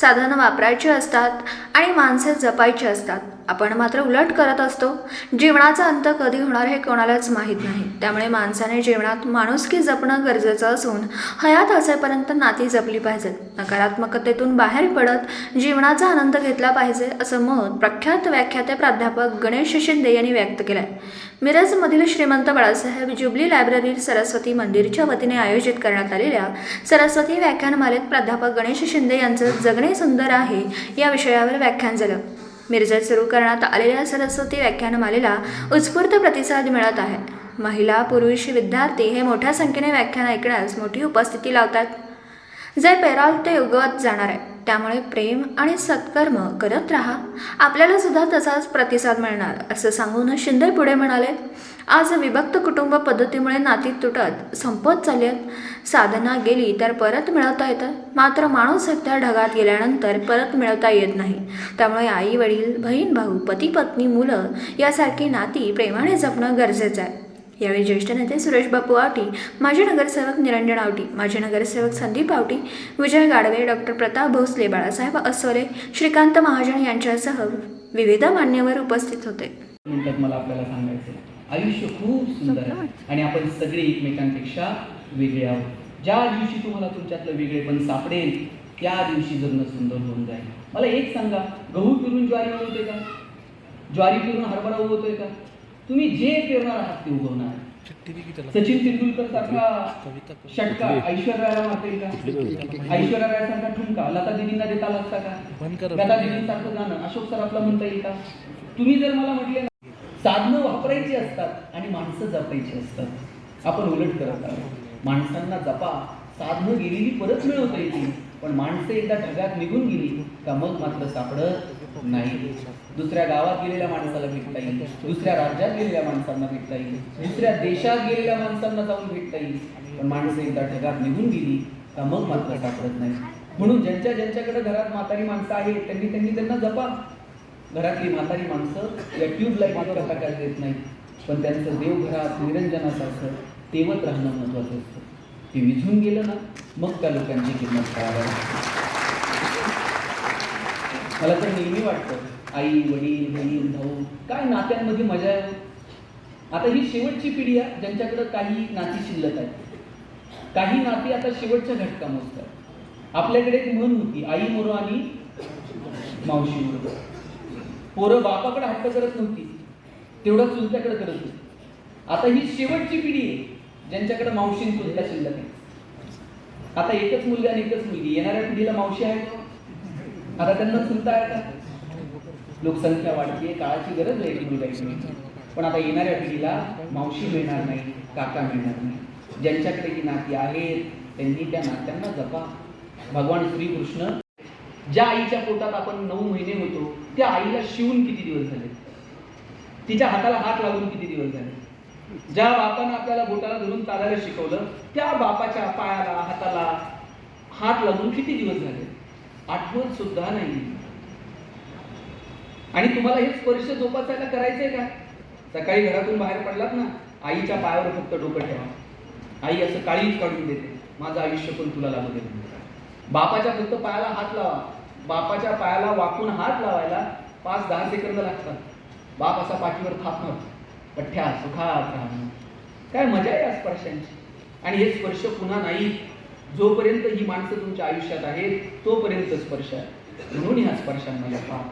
साधनं वापरायची असतात आणि माणसे जपायची असतात. आपण मात्र उलट करत असतो. जीवनाचा अंत कधी होणार हे कोणालाच माहीत नाही. त्यामुळे माणसाने जीवनात माणुसकी जपणं गरजेचं असून हयात असेपर्यंत नाती जपली पाहिजेत. नकारात्मकतेतून बाहेर पडत जीवनाचा आनंद घेतला पाहिजे असं मत प्रख्यात व्याख्याते प्राध्यापक गणेश शिंदे यांनी व्यक्त केलं आहे मिरजमधील श्रीमंत बाळासाहेब जुबली लायब्ररी सरस्वती मंदिरच्या वतीने आयोजित करण्यात आलेल्या सरस्वती व्याख्यानमालेत प्राध्यापक गणेश शिंदे यांचं जगणे सुंदर आहे या विषयावर व्याख्यान झालं. मिरजेत सुरू करण्यात आलेल्या सरस्वती व्याख्यानमालेला उत्स्फूर्त प्रतिसाद मिळत आहे. महिला पुरुष विद्यार्थी हे मोठ्या संख्येने व्याख्यान ऐकण्यास मोठी उपस्थिती लावतात. जे पेराल ते उगवत जाणार आहे त्यामुळे प्रेम आणि सत्कर्म करत राहा. आपल्याला सुद्धा तसाच प्रतिसाद मिळणार असं सांगून शिंदे पुढे म्हणाले. आज विभक्त कुटुंब पद्धतीमुळे नाती तुटत संपत चालली आहेत. साधना गेली तर परत मिळवता येतं. मात्र माणूस एकदा ढगात गेल्यानंतर परत मिळवता येत नाही. त्यामुळे आई वडील बहीण भाऊ पती पत्नी मुलं यासारखी नाती प्रेमाने जपणं गरजेचं आहे. यावेळी ज्येष्ठ नेते सुरेश बापू आवटी माजी नगरसेवक निरंजन आवटी माजी नगरसेवक संदीप आवटी विजय गाडवे डॉक्टर प्रताप भोसले बाळासाहेब असोले श्रीकांत महाजन यांच्यासह विविध मान्यवर उपस्थित होते. मला आपल्याला सांगायचं आयुष्य खूप सुंदर आहे आणि आपण सगळे एकमेकांपेक्षा वेगळे आहोत. ज्या दिवशी तुम्हाला तुमच्यातलं वेगळेपण सापडेल त्या दिवशी जगणं सुंदर होऊन जाईल. मला एक सांगा गहू पिरून ज्वारी उगवते का? ज्वारी पिरून हरभरा उगवतोय का? तुम्ही जे पेरणार आहात ते उगवणार. सचिन तेंडुलकर सारखा षटका ऐश्वर्याला मारतील का? ऐश्वर्या राय सारखा ठुमका लता दिदींना देता आला असता का लता दिदींसारखं गाणं अशोक सर आपलं म्हणता येईल का? तुम्ही जर मला म्हटले ना साधनं वापरायची असतात आणि माणसं जपायची असतात. आपण उलट करत आहोत. माणसांना जपा. साधनं गेलेली परत मिळवता येतील. पण माणसं एकदा ढगात निघून गेली का मग मात्र सापडत नाही. दुसऱ्या गावात गेलेल्या माणसाला भेटता येईल. दुसऱ्या राज्यात गेलेल्या माणसांना भेटता येईल. दुसऱ्या देशात गेलेल्या माणसांना जाऊन भेटता येईल. पण माणसं एकदा ढगात निघून गेली का मग मात्र सापडत नाही. म्हणून ज्यांच्या ज्यांच्याकडे घरात म्हातारी माणसं आहेत त्यांनी त्यांनी त्यांना जपा. घरातली म्हातारी माणसं या ट्यूब लाईटवर टाकायला देत नाही पण त्यांचं देवघरात निरंजनासारखं तेवत राहणं महत्वाचं असतं. ते विझून गेलं ना मग त्या लोकांची किंमत कळायला लागते. मला तर नेहमी वाटतं आई वडील बहीण भाऊ काय नात्यांमध्ये मजा आहे? आता ही शेवटची पिढी आहे ज्यांच्याकडं काही नाती शिल्लक आहेत. काही नाती आता शेवटच्या घटका मोजतात आपल्याकडे एक म्हण होती आई मोरो आणि मावशी मोरो. पोरं बापाकडे हट्ट करत नव्हती तेवढा चुलत्याकडे करत होती. आता ही शेवटची पिढी आहे ज्यांच्याकडे मावशी आणि शिल्लक आहे. आता एकच मुलगा आणि एकच मुलगी येणाऱ्या पिढीला मावशी आहे का? आता त्यांना चुलता आहे का? लोकसंख्या वाढते काळाची गरज आहे की मुलगा पण आता येणाऱ्या पिढीला मावशी मिळणार नाही काका मिळणार नाही. ज्यांच्याकडे ही नाती आहेत त्यांनी त्या नात्यांना जपा. भगवान श्रीकृष्ण ज्या आईच्या पोटात आपण नऊ महिने होतो त्या आईला शिवून किती दिवस झाले? तिच्या हाताला हात लावून किती दिवस झाले? ज्या बापानं आपल्याला बोटाला धरून चालायला शिकवलं त्या बापाच्या पायाला हाताला हात लावून किती दिवस झाले? आठवत सुद्धा नाही. आणि तुम्हाला हे स्पर्श जोपासायला करायचंय का? सकाळी घरातून बाहेर पडलात ना आईच्या पायावर फक्त डोकं ठेवा. आई असं काळीच काढून देते. माझं आयुष्य पण तुला लागू दे. बापाच्या फक्त पायाला हात लावा. बापाच्या पायाला वाकून हात लावायला पाच दहा सेकंद लागतात. बाप असा पाठीवर थापणार. पठ्ठ्या सुखात राहणं काय मजा आहे या स्पर्शांची. आणि हे स्पर्श पुन्हा नाही. जोपर्यंत ही माणसं तुमच्या आयुष्यात आहेत तोपर्यंत स्पर्श आहे. म्हणून ह्या स्पर्शांना जपा